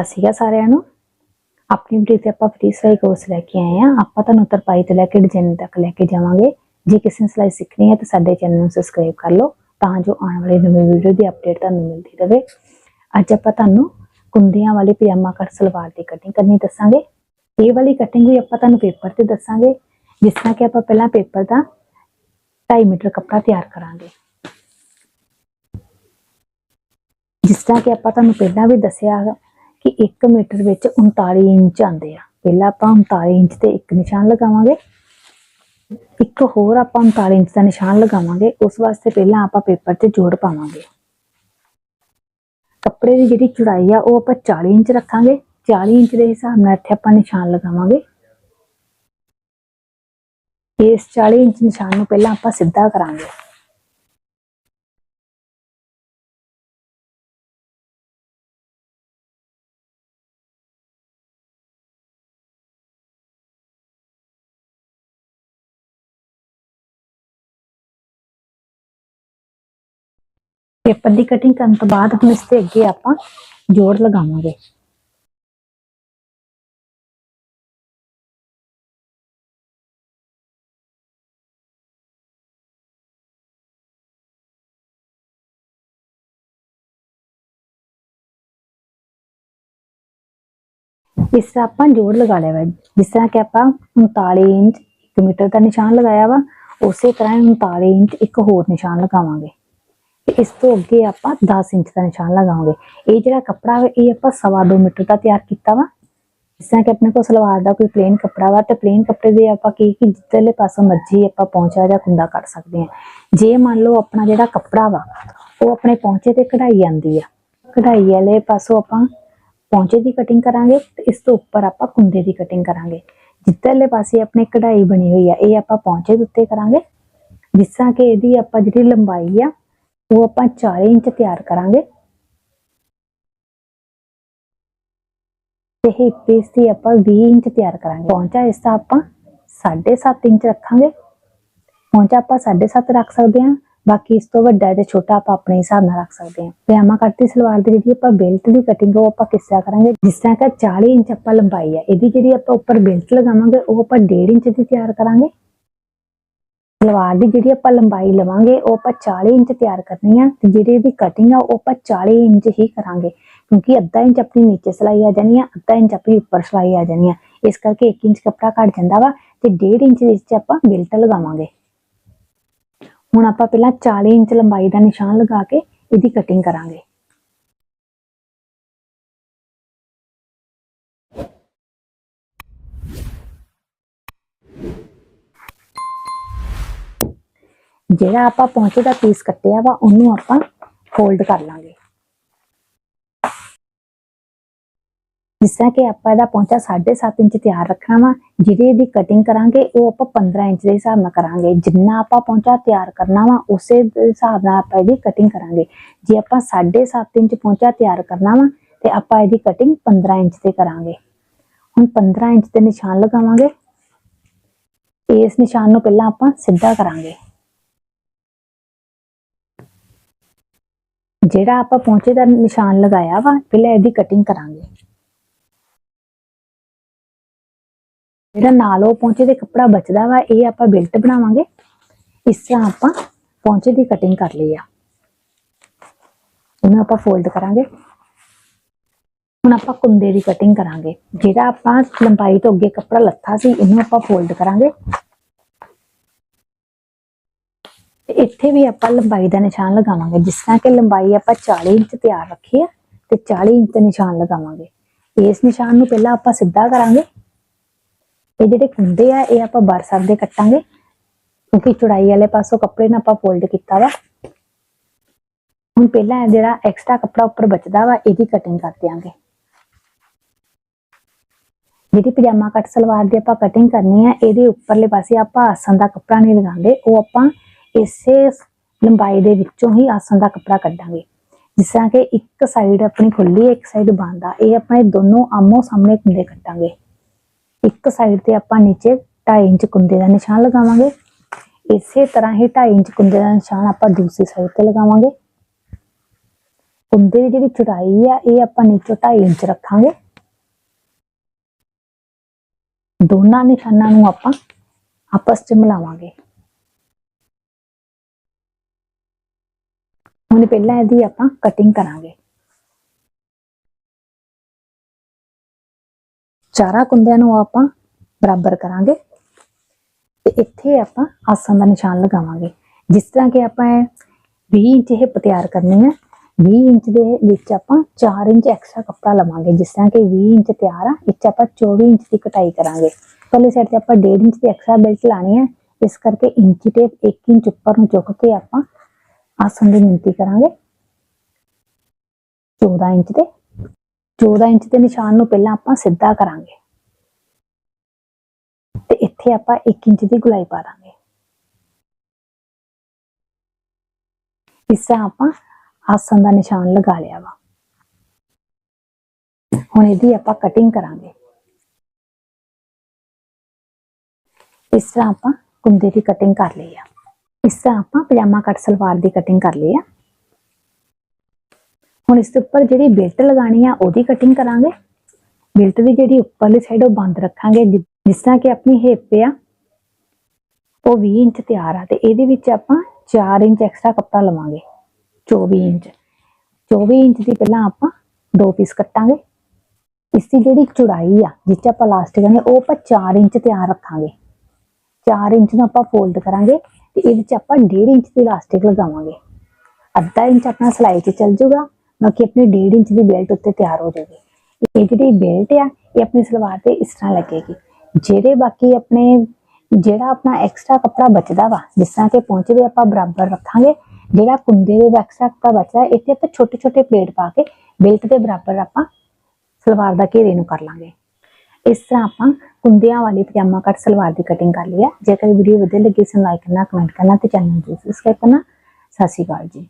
ਸਤਿ ਸ਼੍ਰੀ ਅਕਾਲ ਸਾਰਿਆਂ ਨੂੰ। ਆਪਣੀ ਵੀਡੀਓ ਤੇ ਆਪਾਂ ਫ੍ਰੀ ਸਿਲਾਈ ਕੋਰਸ ਲੈ ਕੇ ਆਏ ਆ ਆਪਾਂ ਤੁਹਾਨੂੰ ਤਰਪਾਈ ਤੋਂ ਲੈ ਕੇ ਡਿਜ਼ਾਈਨ ਤੱਕ ਲੈ ਕੇ ਜਾਵਾਂਗੇ। ਜੇ ਕਿਸੇ ਨੇ ਸਿਲਾਈ ਸਿੱਖਣੀ ਹੈ ਤਾਂ ਸਾਡੇ ਚੈਨਲ ਨੂੰ ਸਬਸਕ੍ਰਾਈਬ ਕਰ ਲਓ ਤਾਂ ਜੋ ਆਉਣ ਵਾਲੀ ਨਵੀਂ ਵੀਡੀਓ ਦੀ ਅਪਡੇਟ ਤੁਹਾਨੂੰ ਮਿਲਦੀ ਰਹੇ। ਅੱਜ ਆਪਾਂ ਤੁਹਾਨੂੰ ਕੁੰਦੀਆਂ ਵਾਲੀ ਪਜਾਮਾ ਕੱਟ ਸਲਵਾਰ ਦੀ ਕਟਿੰਗ ਕਰਨੀ ਦੱਸਾਂਗੇ। ਇਹ ਵਾਲੀ ਕਟਿੰਗ ਵੀ ਆਪਾਂ ਤੁਹਾਨੂੰ ਪੇਪਰ ਤੇ ਦੱਸਾਂਗੇ। ਜਿਸ ਤਰ੍ਹਾਂ ਕਿ ਆਪਾਂ ਪਹਿਲਾਂ ਪੇਪਰ ਦਾ 2.5 ਮੀਟਰ ਕੱਪੜਾ ਤਿਆਰ ਕਰਾਂਗੇ। ਜਿਸ ਤਰ੍ਹਾਂ ਕਿ ਆਪਾਂ ਤੁਹਾਨੂੰ ਪਹਿਲਾਂ ਵੀ ਦੱਸਿਆ 1 ਮੀਟਰ ਵਿੱਚ 39 ਇੰਚ ਆਉਂਦੇ ਆ। ਪਹਿਲਾਂ ਆਪਾਂ 39 ਇੰਚ ਤੇ ਇੱਕ ਨਿਸ਼ਾਨ ਲਗਾਵਾਂਗੇ। ਇੱਕ ਹੋਰ ਆਪਾਂ 39 ਇੰਚ ਦਾ ਨਿਸ਼ਾਨ ਲਗਾਵਾਂਗੇ। ਉਸ ਵਾਸਤੇ ਪਹਿਲਾਂ ਆਪਾਂ ਪੇਪਰ ਤੇ ਜੋੜ ਪਾਵਾਂਗੇ। ਕੱਪੜੇ ਦੀ ਜਿਹੜੀ ਚੌੜਾਈ ਆ, ਉਹ ਆਪਾਂ 40 ਇੰਚ ਰੱਖਾਂਗੇ। 40 ਇੰਚ ਦੇ ਹਿਸਾਬ ਨਾਲ ਇੱਥੇ ਆਪਾਂ ਨਿਸ਼ਾਨ ਲਗਾਵਾਂਗੇ। ਇਸ 40 ਇੰਚ ਨਿਸ਼ਾਨ ਨੂੰ ਪਹਿਲਾਂ ਆਪਾਂ ਸਿੱਧਾ ਕਰਾਂਗੇ। ਪੇਪਰ ਦੀ ਕਟਿੰਗ ਕਰਨ ਤੋਂ ਬਾਅਦ ਹੁਣ ਇਸ ਤੇ ਅੱਗੇ ਆਪਾਂ ਜੋੜ ਲਗਾਵਾਂਗੇ ਇਸ ਤਰ੍ਹਾਂ ਆਪਾਂ ਜੋੜ ਲਗਾ ਲਿਆ ਵਾ ਜਿਸ ਤਰ੍ਹਾਂ ਕਿ ਆਪਾਂ 39 ਇੰਚ 1 ਮੀਟਰ ਦਾ ਨਿਸ਼ਾਨ ਲਗਾਇਆ ਵਾ ਉਸੇ ਤਰ੍ਹਾਂ ਹੀ 39 ਇੰਚ ਇੱਕ ਹੋਰ ਨਿਸ਼ਾਨ ਲਗਾਵਾਂਗੇ ਤੇ ਇਸ ਤੋਂ ਅੱਗੇ ਆਪਾਂ 10 ਇੰਚ ਦਾ ਨਿਸ਼ਾਨ ਲਗਾਵਾਂਗੇ ਇਹ ਜਿਹੜਾ ਕੱਪੜਾ ਵਾ ਇਹ ਆਪਾਂ ਸਵਾ ਦੋ ਮੀਟਰ ਦਾ ਤਿਆਰ ਕੀਤਾ ਵਾ ਜਿਸ ਤਰ੍ਹਾਂ ਕਿ ਆਪਣੇ ਕੋਲ ਸਲਵਾਰ ਦਾ ਕੋਈ ਪਲੇਨ ਕੱਪੜਾ ਵਾ ਤੇ ਪਲੇਨ ਕੱਪੜੇ ਦੇ ਆਪਾਂ ਕੀ ਕਿ ਜਿੱਧਰਲੇ ਪਾਸੋਂ ਮਰਜ਼ੀ ਆਪਾਂ ਪਹੁੰਚਾ ਜਾਂ ਕੁੰਦਾ ਕੱਟ ਸਕਦੇ ਹਾਂ ਜੇ ਮੰਨ ਲਓ ਆਪਣਾ ਜਿਹੜਾ ਕੱਪੜਾ ਵਾ ਉਹ ਆਪਣੇ ਪਹੁੰਚੇ ਤੇ ਕਢਾਈ ਆਂਦੀ ਆ ਕਢਾਈ ਵਾਲੇ ਪਾਸੋਂ ਆਪਾਂ ਪਹੁੰਚੇ ਦੀ ਕਟਿੰਗ ਕਰਾਂਗੇ ਤੇ ਇਸ ਤੋਂ ਉੱਪਰ ਆਪਾਂ ਕੁੰਦੇ ਦੀ ਕਟਿੰਗ ਕਰਾਂਗੇ ਜਿੱਧਰਲੇ ਪਾਸੇ ਆਪਣੇ ਕਢਾਈ ਬਣੀ ਹੋਈ ਆ ਇਹ ਆਪਾਂ ਪਹੁੰਚੇ ਦੇ ਉੱਤੇ ਕਰਾਂਗੇ ਜਿਸ ਤਰ੍ਹਾਂ ਕਿ ਇਹਦੀ ਆਪਾਂ ਜਿਹੜੀ ਲੰਬਾਈ ਆ ਉਹ ਆਪਾਂ 4 ਇੰਚ ਤਿਆਰ ਕਰਾਂਗੇ ਤੇ ਹਿਪ ਪੀਸ ਦੀ ਆਪਾਂ 20 ਇੰਚ ਤਿਆਰ ਕਰਾਂਗੇ ਪਹੁੰਚਾ ਇਸ ਦਾ ਆਪਾਂ 7.5 ਇੰਚ ਰੱਖਾਂਗੇ ਪਹੁੰਚਾ ਆਪਾਂ 7.5 ਰੱਖ ਸਕਦੇ ਹਾਂ ਬਾਕੀ ਇਸ ਤੋਂ ਵੱਡਾ ਤੇ ਛੋਟਾ ਆਪਾਂ ਆਪਣੇ ਹਿਸਾਬ ਨਾਲ ਰੱਖ ਸਕਦੇ ਹਾਂ ਪਜਾਮਾ ਕੱਟ ਦੀ ਸਲਵਾਰ ਦੀ ਜਿਹੜੀ ਆਪਾਂ ਬੈਲਟ ਦੀ ਕਟਿੰਗ ਉਹ ਆਪਾਂ ਕਿਸ ਤਰ੍ਹਾਂ ਕਰਾਂਗੇ ਜਿਸ ਤਰ੍ਹਾਂ ਕਿ 40 ਇੰਚ ਆਪਾਂ ਲੰਬਾਈ ਹੈ ਇਹਦੀ ਜਿਹੜੀ ਆਪਾਂ ਉੱਪਰ ਬੈਲਟ ਲਗਾਵਾਂਗੇ ਉਹ ਆਪਾਂ 1.5 ਇੰਚ ਦੀ ਤਿਆਰ ਕਰਾਂਗੇ ਸਲਵਾਰ ਦੀ ਜਿਹੜੀ ਆਪਾਂ ਲੰਬਾਈ ਲਵਾਂਗੇ, ਉਹ ਆਪਾਂ 40 ਇੰਚ ਤਿਆਰ ਕਰਨੀ ਆ ਤੇ ਜਿਹੜੀ ਇਹਦੀ ਕਟਿੰਗ ਆ, ਉਹ ਆਪਾਂ 40 ਇੰਚ ਹੀ ਕਰਾਂਗੇ। ਕਿਉਂਕਿ ਅੱਧਾ ਇੰਚ ਆਪਣੀ ਨੀਚੇ ਸਲਾਈ ਆ ਜਾਣੀ ਆ, ਅੱਧਾ ਇੰਚ ਆਪਣੀ ਉੱਪਰ ਸਲਾਈ ਆ ਜਾਣੀ ਆ। ਇਸ ਕਰਕੇ 1 ਇੰਚ ਕੱਪੜਾ ਘੱਟ ਜਾਂਦਾ ਵਾ ਤੇ 1.5 ਇੰਚ ਦੇ ਵਿੱਚ ਆਪਾਂ ਬੈਲਟ ਲਗਾਵਾਂਗੇ। ਹੁਣ ਆਪਾਂ ਪਹਿਲਾਂ 40 ਇੰਚ ਲੰਬਾਈ ਦਾ ਨਿਸ਼ਾਨ ਲਗਾ ਕੇ ਇਹਦੀ ਕਟਿੰਗ ਕਰਾਂਗੇ। ਜਿਹੜਾ ਆਪਾਂ ਪਹੁੰਚੇ ਦਾ ਪੀਸ ਕੱਟਿਆ ਵਾ, ਉਹਨੂੰ ਆਪਾਂ ਫੋਲਡ ਕਰ ਲਾਂਗੇ। ਜਿਸ ਤਰ੍ਹਾਂ ਕਿ ਆਪਾਂ ਇਹਦਾ ਪਹੁੰਚਾ 7.5 ਇੰਚ ਤਿਆਰ ਰੱਖਣਾ ਵਾ, ਜਿਹੜੀ ਇਹਦੀ ਕਟਿੰਗ ਕਰਾਂਗੇ, ਉਹ ਆਪਾਂ 15 ਇੰਚ ਦੇ ਹਿਸਾਬ ਨਾਲ ਕਰਾਂਗੇ। ਜਿੰਨਾ ਆਪਾਂ ਪਹੁੰਚਾ ਤਿਆਰ ਕਰਨਾ ਵਾ, ਉਸੇ ਹਿਸਾਬ ਨਾਲ ਆਪਾਂ ਇਹਦੀ ਕਟਿੰਗ ਕਰਾਂਗੇ। ਜੇ ਆਪਾਂ 7.5 ਇੰਚ ਪਹੁੰਚਾ ਤਿਆਰ ਕਰਨਾ ਵਾ, ਤੇ ਆਪਾਂ ਇਹਦੀ ਕਟਿੰਗ 15 ਇੰਚ ਤੇ ਕਰਾਂਗੇ। ਹੁਣ 15 ਇੰਚ ਤੇ ਨਿਸ਼ਾਨ ਲਗਾਵਾਂਗੇ। ਇਸ ਨਿਸ਼ਾਨ ਨੂੰ ਪਹਿਲਾਂ ਆਪਾਂ ਸਿੱਧਾ ਕਰਾਂਗੇ। ਜਿਹੜਾ ਆਪਾਂ ਪਹੁੰਚੇ ਦਾ ਨਿਸ਼ਾਨ ਲਗਾਇਆ ਵਾ, ਪਹਿਲਾਂ ਇਹਦੀ ਕਟਿੰਗ ਕਰਾਂਗੇ। ਜਿਹੜਾ ਨਾਲ ਉਹ ਪਹੁੰਚੇ ਦੇ ਕੱਪੜਾ ਬਚਦਾ ਵਾ, ਇਹ ਆਪਾਂ ਬਿਲਟ ਬਣਾਵਾਂਗੇ। ਇਸ ਤਰ੍ਹਾਂ ਆਪਾਂ ਪਹੁੰਚੇ ਦੀ ਕਟਿੰਗ ਕਰ ਲਈ ਆ। ਇਹਨੂੰ ਆਪਾਂ ਫੋਲਡ ਕਰਾਂਗੇ। ਹੁਣ ਆਪਾਂ ਕੁੰਦੇ ਦੀ ਕਟਿੰਗ ਕਰਾਂਗੇ। ਜਿਹੜਾ ਆਪਾਂ ਲੰਬਾਈ ਤੋਂ ਅੱਗੇ ਕੱਪੜਾ ਲੱਥਾ ਸੀ, ਇਹਨੂੰ ਆਪਾਂ ਫੋਲਡ ਕਰਾਂਗੇ। ਤੇ ਇੱਥੇ ਵੀ ਆਪਾਂ ਲੰਬਾਈ ਦਾ ਨਿਸ਼ਾਨ ਲਗਾਵਾਂਗੇ। ਜਿਸ ਤਰ੍ਹਾਂ ਕਿ ਲੰਬਾਈ ਆਪਾਂ 40 ਇੰਚ ਤਿਆਰ ਰੱਖੀ ਆ ਤੇ 40 ਇੰਚ ਤੇ ਨਿਸ਼ਾਨ ਲਗਾਵਾਂਗੇ। ਇਸ ਨਿਸ਼ਾਨ ਨੂੰ ਪਹਿਲਾਂ ਆਪਾਂ ਸਿੱਧਾ ਕਰਾਂਗੇ। ਇਹ ਜਿਹੜੇ ਕੁੰਦੇ ਆ, ਇਹ ਆਪਾਂ ਬਰਸਰ ਦੇ ਕੱਟਾਂਗੇ। ਕਿਉਂਕਿ ਚੌੜਾਈ ਵਾਲੇ ਪਾਸੋਂ ਕੱਪੜੇ ਨਾਲ ਆਪਾਂ ਫੋਲਡ ਕੀਤਾ ਵਾ। ਹੁਣ ਪਹਿਲਾਂ ਜਿਹੜਾ ਐਕਸਟਰਾ ਕੱਪੜਾ ਉੱਪਰ ਬਚਦਾ ਵਾ, ਇਹਦੀ ਕਟਿੰਗ ਕਰ ਦਿਆਂਗੇ। ਜਿਹੜੀ ਪਜਾਮਾ ਕੱਟ ਸਲਵਾਰ ਦੀ ਆਪਾਂ ਕਟਿੰਗ ਕਰਨੀ ਆ, ਇਹਦੇ ਉੱਪਰਲੇ ਪਾਸੇ ਆਪਾਂ ਆਸਨ ਦਾ ਕੱਪੜਾ ਨਹੀਂ ਲਗਾਉਂਦੇ। ਉਹ ਆਪਾਂ ਇਸੇ ਲੰਬਾਈ ਦੇ ਵਿੱਚੋਂ ਹੀ ਆਸਣ ਦਾ ਕੱਪੜਾ ਕੱਢਾਂਗੇ। ਜਿਸ ਤਰ੍ਹਾਂ ਕਿ ਇੱਕ ਸਾਈਡ ਆਪਣੀ ਖੁੱਲੀ ਇੱਕ ਸਾਈਡ ਬੰਦ ਆ। ਇਹ ਆਪਣੇ ਦੋਨੋਂ ਆਮੋ ਸਾਹਮਣੇ ਕੁੰਦੇ ਕੱਟਾਂਗੇ ਇੱਕ ਸਾਈਡ ਤੇ ਆਪਾਂ ਨੀਚੇ 2.5 ਇੰਚ ਕੁੰਦੇ ਦਾ ਨਿਸ਼ਾਨ ਲਗਾਵਾਂਗੇ। ਇਸੇ ਤਰ੍ਹਾਂ ਹੀ 2.5 ਇੰਚ ਕੁੰਦੇ ਦਾ ਨਿਸ਼ਾਨ ਆਪਾਂ ਦੂਸਰੀ ਸਾਈਡ ਤੇ ਲਗਾਵਾਂਗੇ। ਕੁੰਦੇ ਦੀ ਜਿਹੜੀ ਚੌੜਾਈ ਆ, ਇਹ ਆਪਾਂ ਨੀਚੋਂ 2.5 ਇੰਚ ਰੱਖਾਂਗੇ। ਦੋਨਾਂ ਨਿਸ਼ਾਨਾਂ ਨੂੰ ਆਪਾਂ ਆਪਸ 'ਚ ਮਿਲਾਵਾਂਗੇ। ਹੁਣ ਪਹਿਲਾਂ ਇਹਦੀ ਆਪਾਂ ਕਟਿੰਗ ਕਰਾਂਗੇ ਚਾਰਾਂ ਕੁੰਦਿਆਂ ਨੂੰ ਆਪਾਂ ਬਰਾਬਰ ਕਰਾਂਗੇ ਤੇ ਇੱਥੇ ਆਪਾਂ ਆਸਣ ਦਾ ਨਿਸ਼ਾਨ ਲਗਾਵਾਂਗੇ ਜਿਸ ਤਰ੍ਹਾਂ ਕਿ ਆਪਾਂ ਇਹ 20 ਇੰਚ ਹਿੱਪ ਤਿਆਰ ਕਰਨੀ ਹੈ 20 ਇੰਚ ਦੇ ਵਿੱਚ ਆਪਾਂ 4 ਇੰਚ ਐਕਸਟਰਾ ਕੱਪੜਾ ਲਵਾਂਗੇ ਜਿਸ ਤਰ੍ਹਾਂ ਕਿ 20 ਇੰਚ ਤਿਆਰ ਆ ਇਹ 'ਚ ਆਪਾਂ 24 ਇੰਚ ਦੀ ਕਟਾਈ ਕਰਾਂਗੇ ਪਹਿਲੇ ਸਾਈਡ ਤੇ ਆਪਾਂ 1.5 ਇੰਚ ਦੀ ਐਕਸਟਰਾ ਬੈਲਟ ਲਾਣੀ ਹੈ ਇਸ ਕਰਕੇ ਇੰਚੀ ਟੇਪ 1 ਇੰਚ ਉੱਪਰ ਨੂੰ ਚੁੱਕ ਕੇ ਆਪਾਂ ਆਸਣ ਦੀ ਮਿਣਤੀ ਕਰਾਂਗੇ। 14 ਇੰਚ ਤੇ। 14 ਇੰਚ ਦੇ ਨਿਸ਼ਾਨ ਨੂੰ ਪਹਿਲਾਂ ਆਪਾਂ ਸਿੱਧਾ ਕਰਾਂਗੇ। ਤੇ ਇੱਥੇ ਆਪਾਂ 1 ਇੰਚ ਦੀ ਗੁਲਾਈ ਪਾ ਦਾਂਗੇ। ਇਸ ਤਰ੍ਹਾਂ ਆਪਾਂ ਆਸਣ ਦਾ ਨਿਸ਼ਾਨ ਲਗਾ ਲਿਆ ਵਾ। ਹੁਣ ਇਹਦੀ ਆਪਾਂ ਕਟਿੰਗ ਕਰਾਂਗੇ। ਇਸ ਤਰ੍ਹਾਂ ਆਪਾਂ ਕੁੰਦੇ ਦੀ ਕਟਿੰਗ ਕਰ ਲਈ ਆ। ਇਸ ਤਰ੍ਹਾਂ ਆਪਾਂ ਪਜਾਮਾ ਕੱਟ ਸਲਵਾਰ ਦੀ ਕਟਿੰਗ ਕਰ ਲਈ ਆ ਹੁਣ ਇਸ ਦੇ ਉੱਪਰ ਜਿਹੜੀ ਬੈਲਟ ਲਗਾਣੀ ਆ ਉਹਦੀ ਕਟਿੰਗ ਕਰਾਂਗੇ ਬੈਲਟ ਦੀ ਜਿਹੜੀ ਉੱਪਰਲੀ ਸਾਈਡ ਉਹ ਬੰਦ ਰੱਖਾਂਗੇ ਜਿ- ਜਿਸ ਤਰ੍ਹਾਂ ਕਿ ਆਪਣੀ ਹਿੱਪ ਆ ਉਹ 20 ਇੰਚ ਤਿਆਰ ਆ ਤੇ ਇਹਦੇ ਵਿੱਚ ਆਪਾਂ 4 ਇੰਚ ਐਕਸਟਰਾ ਕੱਪੜਾ ਲਵਾਂਗੇ 24 ਇੰਚ 24 ਇੰਚ ਦੀ ਪਹਿਲਾਂ ਆਪਾਂ ਦੋ ਪੀਸ ਕੱਟਾਂਗੇ ਇਸ ਦੀ ਜਿਹੜੀ ਚੌੜਾਈ ਆ ਜਿਸ 'ਚ ਆਪਾਂ ਲਾਸਟਿਕ ਨੇ ਉਹ ਆਪਾਂ 4 ਇੰਚ ਤਿਆਰ ਰੱਖਾਂਗੇ 4 ਇੰਚ ਨੂੰ ਆਪਾਂ ਫੋਲਡ ਕਰਾਂਗੇ ਤੇ ਇਹਦੇ 'ਚ ਆਪਾਂ 1.5 ਇੰਚ ਦੀ ਲਾਸਟਿਕ ਲਗਾਵਾਂਗੇ ਅੱਧਾ ਇੰਚ ਆਪਣਾ ਸਲਾਈ 'ਚ ਚੱਲ ਜਾਊਗਾ ਬਾਕੀ ਆਪਣੀ 1.5 ਇੰਚ ਦੀ ਬੈਲਟ ਉੱਤੇ ਤਿਆਰ ਹੋ ਜਾਊਗੀ ਇਹ ਜਿਹੜੀ ਬੈਲਟ ਆ ਇਹ ਆਪਣੀ ਸਲਵਾਰ ਤੇ ਇਸ ਤਰ੍ਹਾਂ ਲੱਗੇਗੀ ਜਿਹੜੇ ਬਾਕੀ ਆਪਣੇ ਜਿਹੜਾ ਆਪਣਾ ਐਕਸਟਰਾ ਕੱਪੜਾ ਬਚਦਾ ਵਾ ਜਿਸ ਤਰ੍ਹਾਂ ਕਿ ਪਹੁੰਚੇ ਦੇ ਆਪਾਂ ਬਰਾਬਰ ਰੱਖਾਂਗੇ ਜਿਹੜਾ ਕੁੰਦੇ ਦੇ ਐਕਸਟਰਾ ਕੱਪੜਾ ਬਚਦਾ ਇੱਥੇ ਆਪਾਂ ਛੋਟੇ ਛੋਟੇ ਪਲੇਟ ਪਾ ਕੇ ਬੈਲਟ ਦੇ ਬਰਾਬਰ ਆਪਾਂ ਸਲਵਾਰ ਦਾ ਘੇਰੇ ਨੂੰ ਕਰ ਲਾਂਗੇ ਇਸ ਤਰ੍ਹਾਂ ਆਪਾਂ ਕੁੰਦਿਆਂ ਵਾਲੀ ਪਜਾਮਾ ਕੱਟ ਸਲਵਾਰ ਦੀ ਕਟਿੰਗ ਕਰ ਲਈ ਹੈ। ਜੇਕਰ ਵੀਡੀਓ ਵਧੀਆ ਲੱਗੀ ਤਾਂ ਲਾਈਕ ਕਰਨਾ ਕਮੈਂਟ ਕਰਨਾ ਤੇ ਚੈਨਲ ਨੂੰ ਸਬਸਕ੍ਰਾਈਬ ਕਰਨਾ। ਸਤਿ ਸ਼੍ਰੀ ਅਕਾਲ ਜੀ।